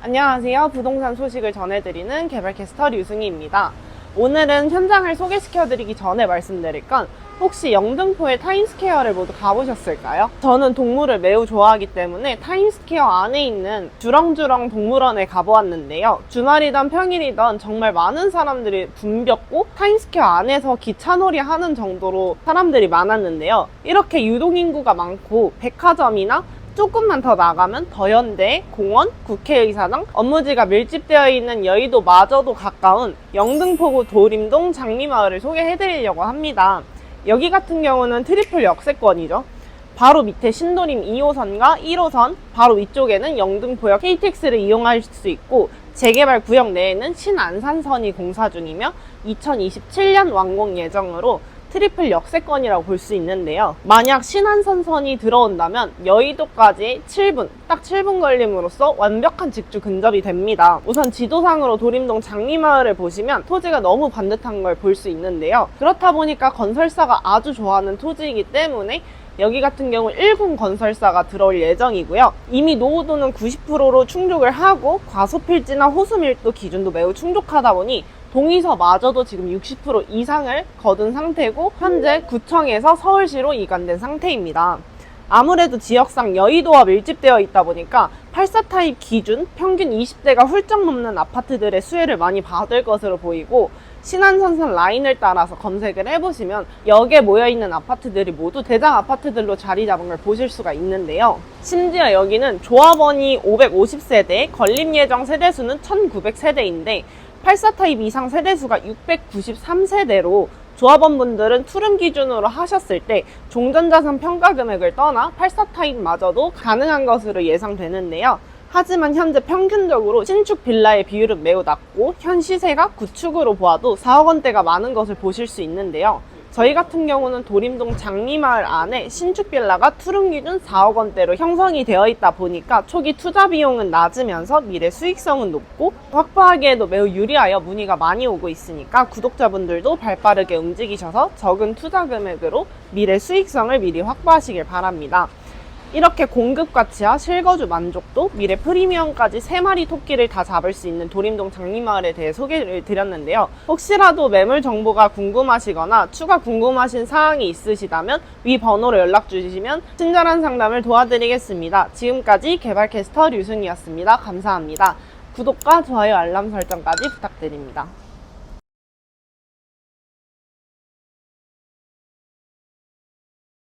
안녕하세요. 부동산 소식을 전해드리는 개발캐스터 류승희입니다. 오늘은 현장을 소개시켜드리기 전에 말씀드릴 건 혹시 영등포의 타임스퀘어를 모두 가보셨을까요? 저는 동물을 매우 좋아하기 때문에 타임스퀘어 안에 있는 주렁주렁 동물원에 가보았는데요. 주말이던 평일이던 정말 많은 사람들이 붐볐고 타임스퀘어 안에서 기차놀이 하는 정도로 사람들이 많았는데요. 이렇게 유동인구가 많고 백화점이나 조금만 더 나가면 더현대, 공원, 국회의사당, 업무지가 밀집되어 있는 여의도 마저도 가까운 영등포구 도림동 장미마을을 소개해드리려고 합니다. 여기 같은 경우는 트리플 역세권이죠. 바로 밑에 신도림 2호선과 1호선, 바로 위쪽에는 영등포역 KTX를 이용할 수 있고 재개발 구역 내에는 신안산선이 공사 중이며 2027년 완공 예정으로 트리플 역세권이라고 볼 수 있는데요. 만약 신안선선이 들어온다면 여의도까지 7분, 딱 7분 걸림으로써 완벽한 직주 근접이 됩니다. 우선 지도상으로 도림동 장미마을을 보시면 토지가 너무 반듯한 걸 볼 수 있는데요. 그렇다 보니까 건설사가 아주 좋아하는 토지이기 때문에 여기 같은 경우 1군 건설사가 들어올 예정이고요. 이미 노후도는 90%로 충족을 하고 과소필지나 호수밀도 기준도 매우 충족하다 보니 동의서마저도 지금 60% 이상을 거둔 상태고 현재 구청에서 서울시로 이관된 상태입니다. 아무래도 지역상 여의도와 밀집되어 있다 보니까 84 타입 기준 평균 20대가 훌쩍 넘는 아파트들의 수혜를 많이 받을 것으로 보이고 신안선선 라인을 따라서 검색을 해보시면 역에 모여있는 아파트들이 모두 대장 아파트들로 자리 잡은 걸 보실 수가 있는데요. 심지어 여기는 조합원이 550세대, 건립 예정 세대수는 1900세대인데 84 타입 이상 세대수가 693세대로 조합원분들은 투룸 기준으로 하셨을 때 종전자산 평가 금액을 떠나 84 타입마저도 가능한 것으로 예상되는데요. 하지만 현재 평균적으로 신축 빌라의 비율은 매우 낮고 현 시세가 구축으로 보아도 4억 원대가 많은 것을 보실 수 있는데요. 저희 같은 경우는 도림동 장미마을 안에 신축 빌라가 투룸 기준 4억 원대로 형성이 되어 있다 보니까 초기 투자 비용은 낮으면서 미래 수익성은 높고 확보하기에도 매우 유리하여 문의가 많이 오고 있으니까 구독자분들도 발빠르게 움직이셔서 적은 투자 금액으로 미래 수익성을 미리 확보하시길 바랍니다. 이렇게 공급 가치와 실거주 만족도, 미래 프리미엄까지 3마리 토끼를 다 잡을 수 있는 도림동 장미마을에 대해 소개를 드렸는데요. 혹시라도 매물 정보가 궁금하시거나 추가 궁금하신 사항이 있으시다면 위 번호로 연락 주시면 친절한 상담을 도와드리겠습니다. 지금까지 개발캐스터 류승이었습니다. 감사합니다. 구독과 좋아요 알람 설정까지 부탁드립니다.